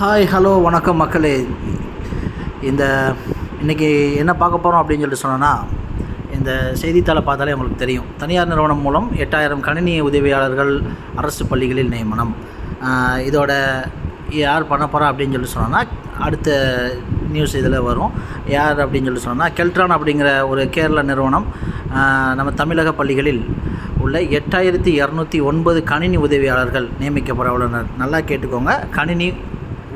Hi hello வணக்கம் மக்களே. இந்த இன்றைக்கி என்ன பார்க்க போகிறோம் அப்படின்னு சொல்லிட்டு சொன்னோன்னா இந்த செய்தித்தாளை பார்த்தாலே உங்களுக்கு தெரியும். தனியார் நிறுவனம் மூலம் எட்டாயிரம் கணினி உதவியாளர்கள் அரசு பள்ளிகளில் நியமனம். இதோட யார் பண்ண போகிறா அப்படின்னு சொல்லி சொன்னோன்னா அடுத்த நியூஸ் இதில் வரும். யார் அப்படின்னு சொல்லி சொன்னோன்னா கெல்ட்ரான் அப்படிங்கிற ஒரு கேரள நிறுவனம் நம்ம தமிழக பள்ளிகளில் உள்ள எட்டாயிரத்தி இரநூத்தி ஒன்பது கணினி உதவியாளர்கள் நியமிக்கப்பட உள்ளனர் நல்லா கேட்டுக்கோங்க. கணினி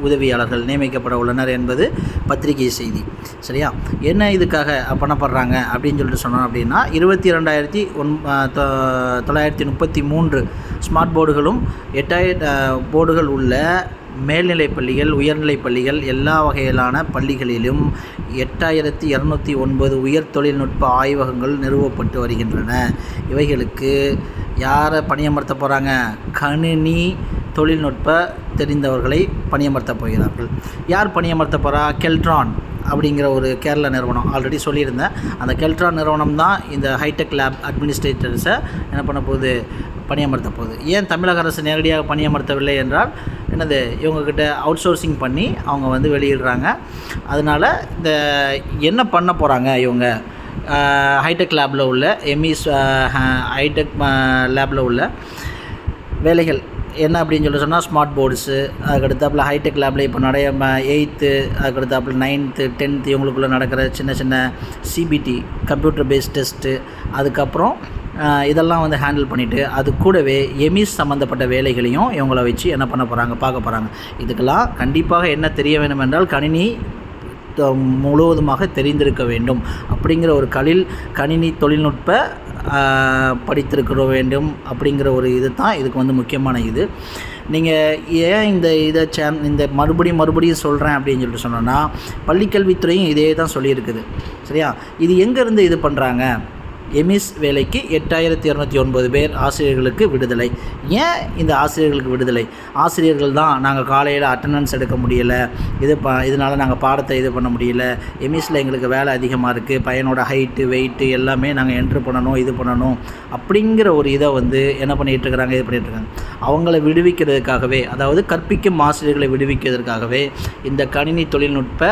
உதவியாளர்கள் நியமிக்கப்பட உள்ளனர் என்பது பத்திரிகை செய்தி. சரியா? என்ன இதுக்காக பண்ணப்படுறாங்க அப்படின்னு சொல்லிட்டு சொன்னோம் அப்படின்னா இருபத்தி ரெண்டாயிரத்தி ஒன் தொள்ளாயிரத்தி முப்பத்தி மூன்று ஸ்மார்ட் போர்டுகளும் எட்டாயிர போர்டுகள் உள்ள மேல்நிலைப் பள்ளிகள் உயர்நிலைப் பள்ளிகள் எல்லா வகையிலான பள்ளிகளிலும் எட்டாயிரத்தி இரநூத்தி ஒன்பது உயர் தொழில்நுட்ப ஆய்வகங்கள் நிறுவப்பட்டு வருகின்றன. இவைகளுக்கு யாரை பணியமர்த்த போகிறாங்க கணினி தொழில்நுட்ப தெரிந்தவர்களை பணியமர்த்த போகிறார்கள். யார் பணியமர்த்த போகிறா கெல்ட்ரான் அப்படிங்கிற ஒரு கேரள நிறுவனம். ஆல்ரெடி சொல்லியிருந்தேன். அந்த கெல்ட்ரான் நிறுவனம் தான் இந்த ஹைடெக் லேப் அட்மினிஸ்ட்ரேட்டர்ஸை என்ன பண்ண போகுது? பணியமர்த்த போகுது. ஏன் தமிழக அரசு நேரடியாக பணியமர்த்தவில்லை என்றால் என்னது இவங்கக்கிட்ட அவுட் சோர்சிங் பண்ணி அவங்க வந்து வெளியிடுறாங்க. அதனால் இந்த என்ன பண்ண போகிறாங்க இவங்க? ஹைடெக் லேபில் உள்ள எம்இஸ் ஹைடெக் லேபில் உள்ள வேலைகள். என்ன அப்படின்னு சொல்லி சொன்னால் ஸ்மார்ட் போர்ட்ஸு அதுக்கடுத்தாப்புல ஹைடெக் லேபில் இப்போ நிறைய எயித்து அதுக்கடுத்தாப்புல நைன்த்து டென்த்து இவங்களுக்குள்ளே நடக்கிற சின்ன சின்ன சிபிடி கம்ப்யூட்டர் பேஸ்ட் டெஸ்ட்டு அதுக்கப்புறம் இதெல்லாம் வந்து ஹேண்டில் பண்ணிவிட்டு அது கூடவே எமிஸ் சம்மந்தப்பட்ட வேலைகளையும் இவங்கள வச்சு என்ன பண்ண போகிறாங்க பார்க்க போகிறாங்க இதுக்கெல்லாம் கண்டிப்பாக என்ன தெரிய வேண்டும் என்றால் கணினி த- முழுவதுமாக தெரிந்திருக்க வேண்டும். அப்படிங்கிற ஒரு கலில் கணினி தொழில்நுட்ப படித்திருக்கிற வேண்டும் அப்படிங்கிற ஒரு இது தான் இதுக்கு வந்து முக்கியமான இது. நீங்கள் ஏன் இந்த இதை சேன் இந்த மறுபடியும் மறுபடியும் சொல்கிறேன் அப்படின்னு சொல்லிட்டு சொன்னோன்னா பள்ளிக்கல்வித்துறையும் இதே தான் சொல்லியிருக்குது. சரியா? இது எங்கேருந்து இது பண்ணுறாங்க எமிஸ் வேலைக்கு எட்டாயிரத்தி இரநூத்தி ஒன்பது பேர் ஆசிரியர்களுக்கு விடுதலை. ஏன் இந்த ஆசிரியர்களுக்கு விடுதலை? ஆசிரியர்கள் தான் நாங்கள் காலையில் அட்டண்டன்ஸ் எடுக்க முடியலை. இது ப இதனால் நாங்கள் பாடத்தை இது பண்ண முடியல. எமிஸில் எங்களுக்கு வேலை அதிகமாக இருக்குது பையனோட ஹைட்டு வெயிட்டு எல்லாமே நாங்கள் என்ட்ரு பண்ணணும் இது பண்ணணும் அப்படிங்கிற ஒரு இதை வந்து என்ன பண்ணிகிட்டு இருக்கிறாங்க இது பண்ணிகிட்டு இருக்காங்க. அவங்கள விடுவிக்கிறதுக்காகவே அதாவது கற்பிக்கும் ஆசிரியர்களை விடுவிக்கிறதுக்காகவே இந்த கணினி தொழில்நுட்ப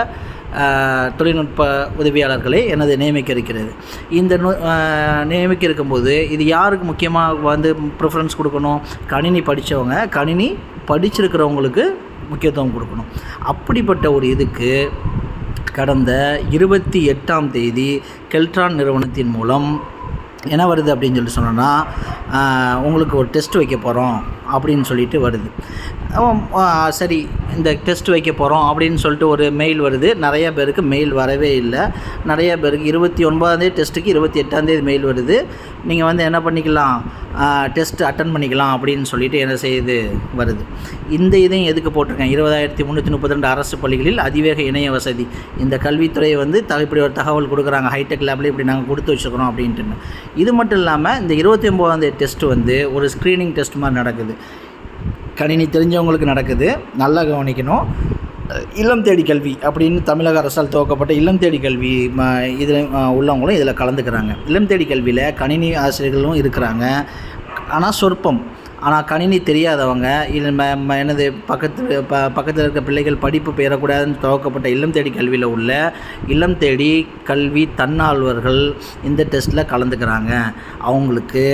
தொழில்நுட்ப உதவியாளர்களை எனது நியமிக்க இருக்கிறது இந்த நியமிக்க இருக்கும்போது இது யாருக்கு முக்கியமாக வந்து ப்ரிஃபரன்ஸ் கொடுக்கணும்? கணினி படித்தவங்க கணினி படிச்சிருக்கிறவங்களுக்கு முக்கியத்துவம் கொடுக்கணும். அப்படிப்பட்ட ஒரு இதுக்கு கடந்த இருபத்தி எட்டாம் தேதி கெல்ட்ரான் நிறுவனத்தின் மூலம் என்ன வருது அப்படின்னு சொல்லி சொன்னோன்னா உங்களுக்கு ஒரு டெஸ்ட் வைக்க போகிறோம் அப்படின்னு சொல்லிட்டு வருது. சரி இந்த டெஸ்ட் வைக்க போகிறோம் அப்படின்னு சொல்லிட்டு ஒரு மெயில் வருது. நிறைய பேருக்கு மெயில் வரவே இல்லை. நிறைய பேருக்கு இருபத்தி ஒன்பதாந்தேதி டெஸ்ட்டுக்கு இருபத்தி எட்டாந்தேதி மெயில் வருது. நீங்கள் வந்து என்ன பண்ணிக்கலாம்? டெஸ்ட் அட்டன் பண்ணிக்கலாம் அப்படின்னு சொல்லிட்டு என்ன செய்யுது வருது. இந்த இதையும் எதுக்கு போட்டிருக்கேன்? இருபதாயிரத்தி முந்நூற்றி முப்பத்தி ரெண்டு அரசு பள்ளிகளில் அதிவேக இணைய வசதி. இந்த கல்வித்துறை வந்து த இப்படி ஒரு தகவல் கொடுக்குறாங்க. ஹைடெக் லேபில் இப்படி நாங்கள் கொடுத்து வச்சுருக்கிறோம் அப்படின்ட்டு இது மட்டும் இல்லாமல் இந்த இருபத்தி ஒம்போதாந்தேதி டெஸ்ட் வந்து ஒரு ஸ்க்ரீனிங் டெஸ்ட் மாதிரி நடக்குது. கணினி தெரிஞ்சவங்களுக்கு நடக்குது. நல்லா கவனிக்கணும். இல்லம் தேடி கல்வி அப்படின்னு தமிழக அரசால் துவக்கப்பட்ட இல்லம் தேடி கல்வி இதில் உள்ளவங்களும் இதில் கலந்துக்கிறாங்க. இல்லம் தேடி கல்வியில் கணினி ஆசிரியர்களும் இருக்கிறாங்க. ஆனால் சொற்பம் ஆனால் கணினி தெரியாதவங்க இல்லை ம பக்கத்து ப பக்கத்தில் இருக்க பிள்ளைகள் படிப்பு பெறக்கூடாதுன்னு துவக்கப்பட்ட இல்லம் தேடி கல்வியில் உள்ள இல்லம் தேடி கல்வி தன்னார்வர்கள் இந்த டெஸ்ட்டில் கலந்துக்கிறாங்க. அவங்களுக்கு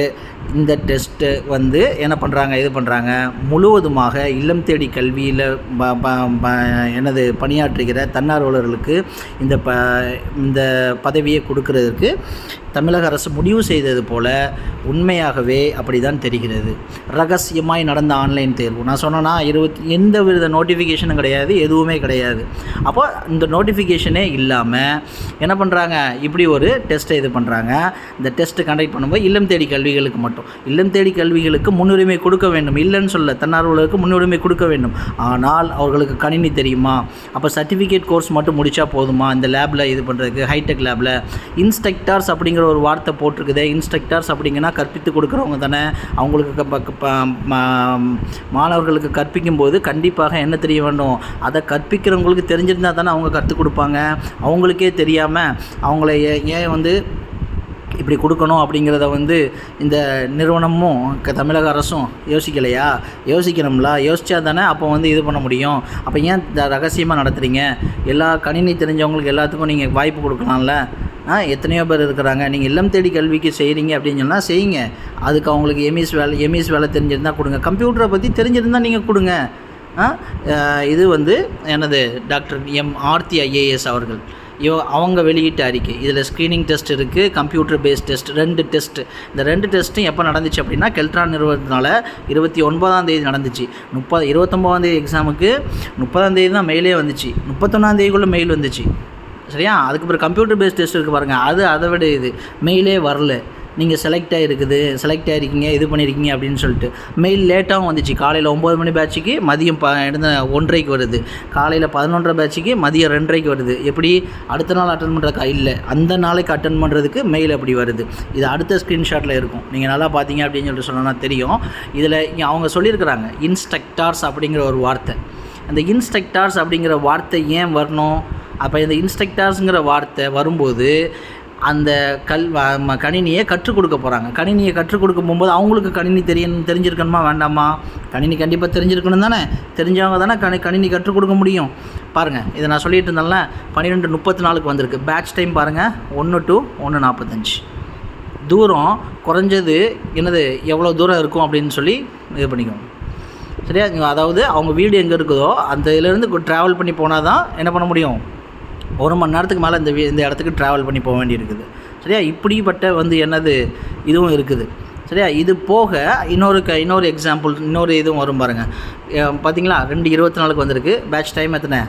இந்த டெஸ்ட்டு வந்து என்ன பண்ணுறாங்க இது பண்ணுறாங்க முழுவதுமாக இல்லம் தேடி கல்வியில் ப ப ப பணியாற்றுகிற தன்னார்வலர்களுக்கு இந்த ப இந்த பதவியை கொடுக்கறதுக்கு தமிழக அரசு முடிவு செய்தது போல உண்மையாகவே அப்படி தான் தெரிகிறது. ரகசியமாய் நடந்த ஆன்லைன் தேர்வு. நான் சொன்னேன்னா இருபத்தி எந்த வித நோட்டிஃபிகேஷனும் கிடையாது எதுவுமே கிடையாது. அப்போ இந்த நோட்டிஃபிகேஷனே இல்லாமல் என்ன பண்ணுறாங்க இப்படி ஒரு டெஸ்ட்டை இது பண்ணுறாங்க இந்த டெஸ்ட்டு கண்டக்ட் பண்ணும்போது இல்லம் தேடி கல்விகளுக்கு மட்டும். இல்லம் தேடி கல்விகளுக்கு முன்னுரிமை கொடுக்க வேண்டும். இல்லைன்னு சொல்ல தன்னார்வலருக்கு முன்னுரிமை கொடுக்க வேண்டும். ஆனால் அவர்களுக்கு கணினி தெரியுமா? அப்போ சர்டிஃபிகேட் கோர்ஸ் மட்டும் முடித்தா போதுமா? இந்த லேபில் இது பண்ணுறதுக்கு ஹைடெக் லேபில் இன்ஸ்ட்ரக்டர்ஸ் அப்படிங்கிற ஒரு வார்த்தை போட்டிருக்குது. இன்ஸ்ட்ரக்டர்ஸ் அப்படிங்கன்னா கற்பித்து கொடுக்குறவங்க தானே. அவங்களுக்கு மாணவர்களுக்கு கற்பிக்கும் போது கண்டிப்பாக என்ன தெரிய வேண்டும்? அதை கற்பிக்கிறவங்களுக்கு தெரிஞ்சிருந்தால் தானே அவங்க கற்றுக் கொடுப்பாங்க. அவங்களுக்கே தெரியாமல் அவங்கள ஏன் வந்து இப்படி கொடுக்கணும் அப்படிங்கிறத வந்து இந்த நிறுவனமும் க தமிழக அரசும் யோசிக்கலையா? யோசிக்கணும்ல. யோசிச்சா தானே அப்போ வந்து இது பண்ண முடியும். அப்போ ஏன் த ரகசியமாக நடத்துகிறீங்க எல்லா கணினி தெரிஞ்சவங்களுக்கு எல்லாத்துக்கும் நீங்கள் வாய்ப்பு கொடுக்கலாம்ல. எத்தனையோ பேர் இருக்கிறாங்க. நீங்கள் இல்லம் தேடி கல்விக்கு செய்கிறீங்க அப்படின்னு சொன்னால் செய்யுங்க. அதுக்கு அவங்களுக்கு எம்இஸ் வேலை எம்இஸ் வேலை தெரிஞ்சிருந்தால் கொடுங்க. கம்ப்யூட்டரை பற்றி தெரிஞ்சிருந்தால் நீங்கள் கொடுங்க. ஆ இது வந்து எனது டாக்டர் எம் ஆர்த்தி ஐஏஎஸ் அவர்கள். இவ அவங்க வெளியிட்ட அறிக்கை. இதில் ஸ்க்ரீனிங் டெஸ்ட் இருக்குது கம்ப்யூட்டர் பேஸ்ட் டெஸ்ட் ரெண்டு டெஸ்ட் இந்த ரெண்டு டெஸ்ட்டும் எப்போ நடந்துச்சு அப்படின்னா கெல்ட்ரான் நிறுவனத்தினால இருபத்தி ஒன்பதாம் தேதி நடந்துச்சு. முப்பது இருபத்தொம்போதாம் தேதி எக்ஸாமுக்கு முப்பதாம் தேதி தான் மெயிலே வந்துச்சு. முப்பத்தொன்னாம் தேதிக்குள்ளே மெயில் வந்துச்சு. சரியா? அதுக்கப்புறம் கம்ப்யூட்டர் பேஸ்ட் டெஸ்ட் இருக்குது பாருங்கள் அது அதை விட இது. மெயிலே வரல. நீங்கள் செலக்ட் ஆகிருக்குது செலக்ட் ஆகிருக்கீங்க இது பண்ணியிருக்கீங்க அப்படின்னு சொல்லிட்டு. மெயில் லேட்டாகவும் வந்துச்சு. காலையில் ஒம்பது மணி பேட்சுக்கு மதியம் ப எடுத்த ஒன்றரைக்கு வருது. காலையில் பதினொன்றரை பேட்சுக்கு மதியம் ரெண்டரைக்கு வருது. எப்படி? அடுத்த நாள் அட்டன் பண்ணுறக்கா இல்லை. அந்த நாளைக்கு அட்டன் பண்ணுறதுக்கு மெயில் அப்படி வருது. இது அடுத்த ஸ்க்ரீன்ஷாட்டில் இருக்கும். நீங்கள் நல்லா பார்த்தீங்க அப்படின்னு சொல்லிட்டு சொன்னால் தெரியும். இதில் அவங்க சொல்லியிருக்கிறாங்க. இன்ஸ்ட்ரக்டார்ஸ் அப்படிங்கிற ஒரு வார்த்தை. அந்த இன்ஸ்ட்ரக்டார்ஸ் அப்படிங்கிற வார்த்தை ஏன் வரணும்? அப்போ இந்த இன்ஸ்ட்ரக்டர்ஸுங்கிற வார்த்தை வரும்போது அந்த கல் கணினியை கற்றுக் கொடுக்க போகிறாங்க கணினியை கற்றுக் கொடுக்க போகும்போது அவங்களுக்கு கணினி தெரியணும் தெரிஞ்சிருக்கணுமா வேண்டாமா? கணினி கண்டிப்பாக தெரிஞ்சிருக்கணும் தானே? தெரிஞ்சவங்க தானே கணி கணினி கற்றுக் கொடுக்க முடியும். பாருங்கள் இதை நான் சொல்லிட்டு இருந்தேன்ல பன்னிரெண்டு முப்பத்தி நாலுக்கு வந்திருக்கு. பேட்ச் டைம் பாருங்கள் ஒன்று டு ஒன்று நாற்பத்தஞ்சு தூரம் குறைஞ்சது என்னது எவ்வளோ தூரம் இருக்கும் அப்படின்னு சொல்லி இது பண்ணிக்கோங்க. சரியா? அதாவது அவங்க வீடு எங்கே இருக்குதோ அந்த இதுலேருந்து ட்ராவல் பண்ணி போனால் தான் என்ன பண்ண முடியும்? ஒரு மணி நேரத்துக்கு மேலே இந்த இந்த இடத்துக்கு ட்ராவல் பண்ணி போக வேண்டியிருக்குது. சரியா? இப்படிப்பட்ட வந்து என்னது இதுவும் இருக்குது. சரியா? இது போக இன்னொரு க இன்னொரு எக்ஸாம்பிள் இன்னொரு இதுவும் வரும் பாருங்கள் பார்த்தீங்களா ரெண்டு இருபத்தி நாலுக்கு வந்திருக்கு. பேட்ச் டைம் எத்தனை?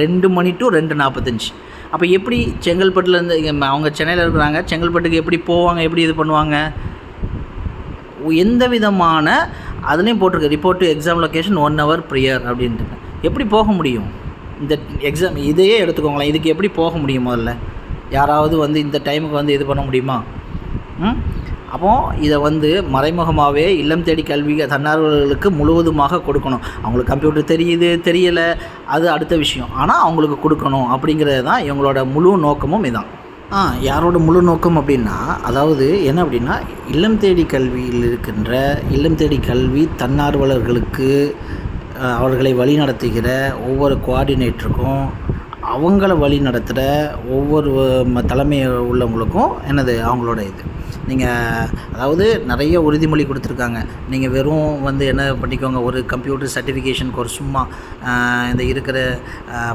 ரெண்டு மணி டு ரெண்டு நாற்பத்தஞ்சு அப்போ எப்படி செங்கல்பட்டுலேருந்து அவங்க சென்னையில் இருக்கிறாங்க. செங்கல்பட்டுக்கு எப்படி போவாங்க? எப்படி இது பண்ணுவாங்க? எந்த விதமான அதுலேயும் போட்டிருக்கு. Report exam location one hour prior அப்படின்ட்டு. எப்படி போக முடியும்? இந்த எக்ஸாம் இதையே எடுத்துக்கோங்களேன். இதுக்கு எப்படி போக முடியும் முதல்ல? யாராவது வந்து இந்த டைமுக்கு வந்து இது பண்ண முடியுமா? ம்? அப்போ இதை வந்து மறைமுகமாகவே இல்லம் தேடி கல்வி தன்னார்வலர்களுக்கு முழுவதுமாக கொடுக்கணும். அவங்களுக்கு கம்ப்யூட்டர் தெரியுது தெரியலை அது அடுத்த விஷயம். ஆனால் அவங்களுக்கு கொடுக்கணும் அப்படிங்கிறது தான் இவங்களோட முழு நோக்கமும் இதுதான் ஆ யாரோட முழு நோக்கம் அப்படின்னா அதாவது என்ன அப்படின்னா இல்லம் தேடி கல்வியில் இருக்கின்ற இல்லம் தேடி கல்வி தன்னார்வலர்களுக்கு அவர்களை அவர்களை வழிநடத்துகிற ஒவ்வொரு கோஆர்டினேட்டருக்கும் அவங்கள வழி நடத்துகிற ஒவ்வொரு ம- தலைமை உள்ளவங்களுக்கும் என்னது அவங்களோட இது. நீங்கள் அதாவது நிறைய உறுதிமொழி கொடுத்துருக்காங்க. நீங்கள் வெறும் வந்து என்ன பண்ணிக்கோங்க ஒரு கம்ப்யூட்டர் சர்டிஃபிகேஷன் கோர்ஸ் சும்மா இந்த இருக்கிற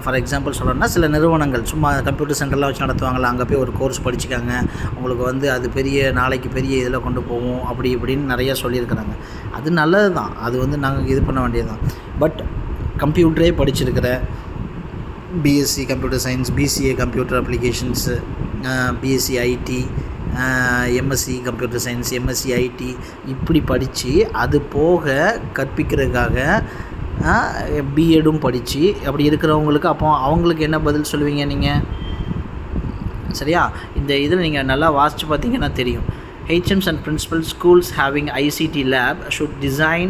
ஃபார் எக்ஸாம்பிள் சொல்லணும்னா சில நிறுவனங்கள் சும்மா கம்ப்யூட்டர் சென்டர்லாம் வச்சு நடத்துவாங்களா அங்கே போய் ஒரு கோர்ஸ் படிச்சுக்காங்க. உங்களுக்கு வந்து அது பெரிய நாளைக்கு பெரிய இதில் கொண்டு போகும் அப்படி இப்படின்னு நிறைய சொல்லியிருக்கிறாங்க. அது நல்லது தான் அது வந்து நாங்கள் இது பண்ண வேண்டியது தான் பட் கம்ப்யூட்டரே படிச்சிருக்கிற BSc computer science BCA computer applications BSc IT MSc computer science MSc IT இப்படி படித்து அது போக கற்பிக்கிறதுக்காக பிஎடும் படித்து அப்படி இருக்கிறவங்களுக்கு அப்போ அவங்களுக்கு என்ன பதில் சொல்லுவீங்க நீங்கள் சரியா? இந்த இதில் நீங்கள் நல்லா வாசித்து பார்த்தீங்கன்னா தெரியும். HMs and principal schools having ICT lab should design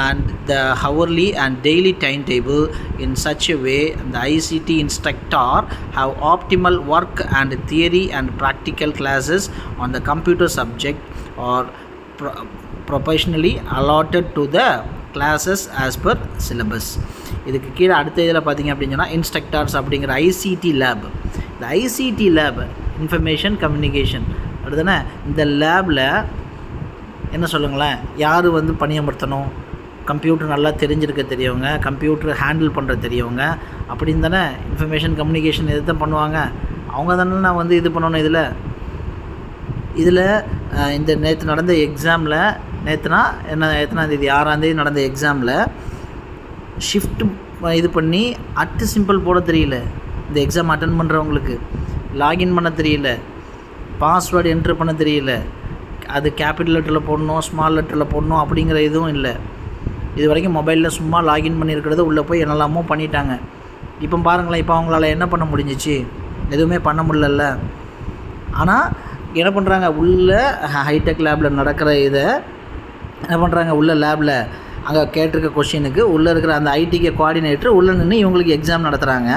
and the hourly and daily timetable in such a way the ICT instructor have optimal work and theory and practical classes on the computer subject or pro- professionally allotted to the classes as per syllabus இதுக்கு கீழே அடுத்த இதில் பார்த்தீங்க அப்படின்னு சொன்னால் instructors அப்படிங்கிற ICT lab இந்த ICT lab information communication அடுத்தானே இந்த லேபில் என்ன சொல்லுங்களேன் யார் வந்து பணியமர்த்தணும் கம்ப்யூட்டர் நல்லா தெரிஞ்சிருக்க தெரியவங்க கம்ப்யூட்டர் ஹேண்டில் பண்ணுற தெரியவங்க அப்படின்னு தானே? இன்ஃபர்மேஷன் கம்யூனிகேஷன் எது தான் பண்ணுவாங்க? அவங்க தானே நான் வந்து இது பண்ணணும் இதில். இதில் இந்த நேற்று நடந்த எக்ஸாமில் நேற்றுனா என்ன எத்தனாந்தேதி ஆறாந்தேதி நடந்த எக்ஸாமில் ஷிஃப்ட் இது பண்ணி அட்டு சிம்பிள் போட தெரியல. இந்த எக்ஸாம் அட்டன் பண்ணுறவங்களுக்கு லாகின் பண்ண தெரியல. பாஸ்வேர்டு என்ட்ரு பண்ண தெரியல. அது கேபிட்டல் லெட்டரில் போடணும் ஸ்மால் லெட்டரில் போடணும் அப்படிங்கிற இதுவும் இல்லை. இது வரைக்கும் மொபைலில் சும்மா லாகின் பண்ணியிருக்கிறது உள்ளே போய் என்னெல்லாமோ பண்ணிட்டாங்க. இப்போ பாருங்களேன் இப்போ அவங்களால என்ன பண்ண முடிஞ்சிச்சு? எதுவுமே பண்ண முடியல ஆனால் என்ன பண்ணுறாங்க உள்ளே ஹைடெக் லேபில் நடக்கிற இதை என்ன பண்ணுறாங்க உள்ள லேபில் அங்கே கேட்டிருக்க கொஷினுக்கு உள்ளே இருக்கிற அந்த ஐடிக்கு கோஆர்டினேட்டர் உள்ளே நின்று இவங்களுக்கு எக்ஸாம் நடத்துகிறாங்க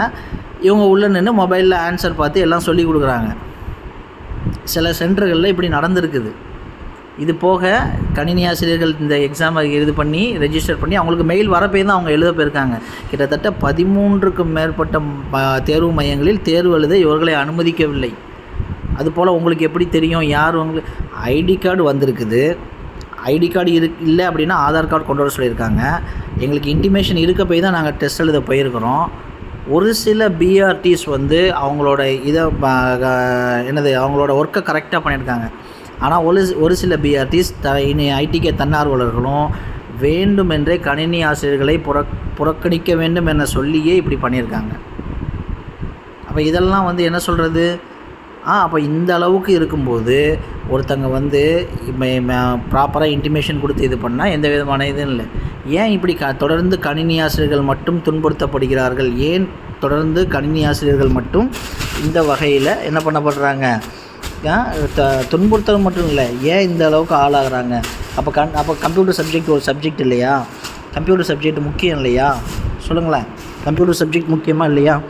இவங்க உள்ளே நின்று மொபைலில் ஆன்சர் பார்த்து எல்லாம் சொல்லி கொடுக்குறாங்க. சில சென்டர்களில் இப்படி நடந்திருக்குது. இது போக கணினி ஆசிரியர்கள் இந்த எக்ஸாமை இது பண்ணி ரெஜிஸ்டர் பண்ணி அவங்களுக்கு மெயில் வரப்பே தான் அவங்க எழுத போயிருக்காங்க. கிட்டத்தட்ட பதிமூன்றுக்கும் மேற்பட்ட தேர்வு மையங்களில் தேர்வு எழுத இவர்களை அனுமதிக்கவில்லை. அதுபோல் உங்களுக்கு எப்படி தெரியும்? யார் உங்களுக்கு ஐடி கார்டு வந்திருக்குது. ஐடி கார்டு இரு இல்லை அப்படின்னா ஆதார் கார்டு கொண்டு வர சொல்லியிருக்காங்க. எங்களுக்கு இன்டிமேஷன் இருக்க போய் தான் நாங்கள் டெஸ்ட் எழுத போயிருக்கிறோம். ஒரு சில பிஆர்டிஸ் வந்து அவங்களோட இதை ப- க- என்னது அவங்களோட ஒர்க்கை கரெக்டாக பண்ணியிருக்காங்க. ஆனால் ஒரு ஒரு சில பிஆர்டிஸ் த இனி ஐடிகே தன்னார்வலர்களும் வேண்டுமென்றே கணினி ஆசிரியர்களை புறக் புறக்கணிக்க வேண்டும் என சொல்லியே இப்படி பண்ணியிருக்காங்க. அப்போ இதெல்லாம் வந்து என்ன சொல்கிறது ஆ அப்போ இந்த அளவுக்கு இருக்கும்போது ஒருத்தங்க வந்து ப்ராப்பராக இன்டிமேஷன் கொடுத்து இது பண்ணால் எந்த விதமான இதுவும் இல்லை. ஏன் இப்படி க தொடர்ந்து கணினி ஆசிரியர்கள் மட்டும் துன்புறுத்தப்படுகிறார்கள்? ஏன் தொடர்ந்து கணினி ஆசிரியர்கள் மட்டும் இந்த வகையில் என்ன பண்ணப்படுறாங்க? துன்புறுத்தல் மட்டும் இல்லை. ஏன் இந்த அளவுக்கு ஆளாகிறாங்க? அப்போ கண் அப்போ கம்ப்யூட்டர் சப்ஜெக்ட் ஒரு சப்ஜெக்ட் இல்லையா? கம்ப்யூட்டர் சப்ஜெக்ட் முக்கியம் இல்லையா? சொல்லுங்களேன். கம்ப்யூட்டர் சப்ஜெக்ட் முக்கியமாக இல்லையா?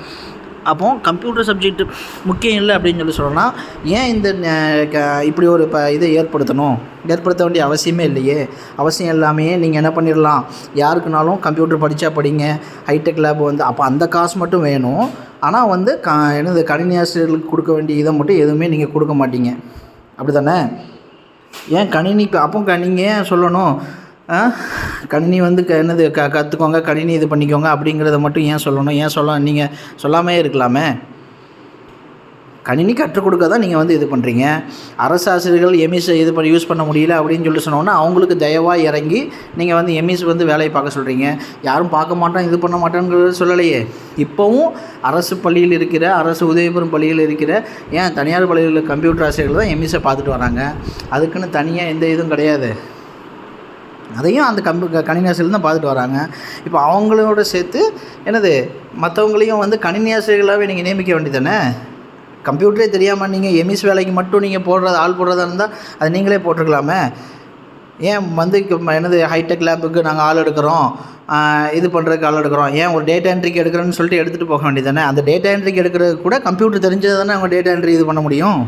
அப்போ கம்ப்யூட்டர் சப்ஜெக்ட் முக்கியம் இல்லை அப்படின்னு சொல்லி சொல்லணும்னா ஏன் இந்த க- இப்படி ஒரு இப்போ இதை ஏற்படுத்தணும்? ஏற்படுத்த வேண்டிய அவசியமே இல்லையே. அவசியம் எல்லாமே நீங்கள் என்ன பண்ணிடலாம்? யாருக்குனாலும் கம்ப்யூட்டர் படித்தா படிங்க. ஹைடெக் லேப் வந்து அப்போ அந்த காசு மட்டும் வேணும். ஆனால் வந்து க என்னது கணினி ஆசிரியர்களுக்கு கொடுக்க வேண்டிய இதை மட்டும் எதுவுமே நீங்கள் கொடுக்க மாட்டீங்க. அப்படி தானே ஏன் கணினி அப்போ க நீங்கள் ஏன் சொல்லணும்? கணினி வந்து க என்னது க கற்றுக்கோங்க கணினி இது பண்ணிக்கோங்க அப்படிங்கிறத மட்டும் ஏன் சொல்லணும்? ஏன் சொல்ல நீங்கள் சொல்லாமே இருக்கலாமே? கணினி கற்றுக் கொடுக்க தான் நீங்கள் வந்து இது பண்ணுறீங்க அரசு ஆசிரியர்கள் எம்இஸ் இது பண்ணி யூஸ் பண்ண முடியல அப்படின்னு சொல்லி சொன்னோன்னா அவங்களுக்கு தயவாக இறங்கி நீங்கள் வந்து எம்இஸ் வந்து வேலையை பார்க்க சொல்கிறீங்க யாரும் பார்க்க மாட்டோம் இது பண்ண மாட்டோங்கிறது சொல்லலையே. இப்போவும் அரசு பள்ளியில் இருக்கிற அரசு உதவிபெறும் பள்ளியில் இருக்கிற ஏன் தனியார் பள்ளிகளில் கம்ப்யூட்டர் ஆசிரியர்கள் தான் எம்இஸை பார்த்துட்டு வராங்க? அதுக்குன்னு தனியாக எந்த இதுவும் கிடையாது. அதையும் அந்த கம்பு கணினி ஆசிரியர்கள் தான் பார்த்துட்டு வராங்க. இப்போ அவங்களோட சேர்த்து என்னது மற்றவங்களையும் வந்து கணினி ஆசிரியர்களாகவே நீங்கள் நியமிக்க வேண்டியதானே கம்ப்யூட்டரே தெரியாமல் நீங்கள் எமிஸ் வேலைக்கு மட்டும் நீங்கள் போடுறது ஆள் போடுறதா இருந்தால் அது நீங்களே போட்டிருக்கலாமே ஏன் வந்து என்னது ஹைடெக் லேபுக்கு நாங்கள் ஆள் எடுக்கிறோம். இது பண்ணுறதுக்கு ஆள் எடுக்கிறோம். ஏன் ஒரு டேட்டா என்ட்ரிக்கு எடுக்கிறோன்னு சொல்லிட்டு எடுத்துகிட்டு போக வேண்டியது தானே? அந்த டேட்டா என்ட்ரிக்கு எடுக்கிறது கூட கம்ப்யூட்டர் தெரிஞ்சது தானே அவங்க டேட்டா என்ட்ரி இது பண்ண முடியும்?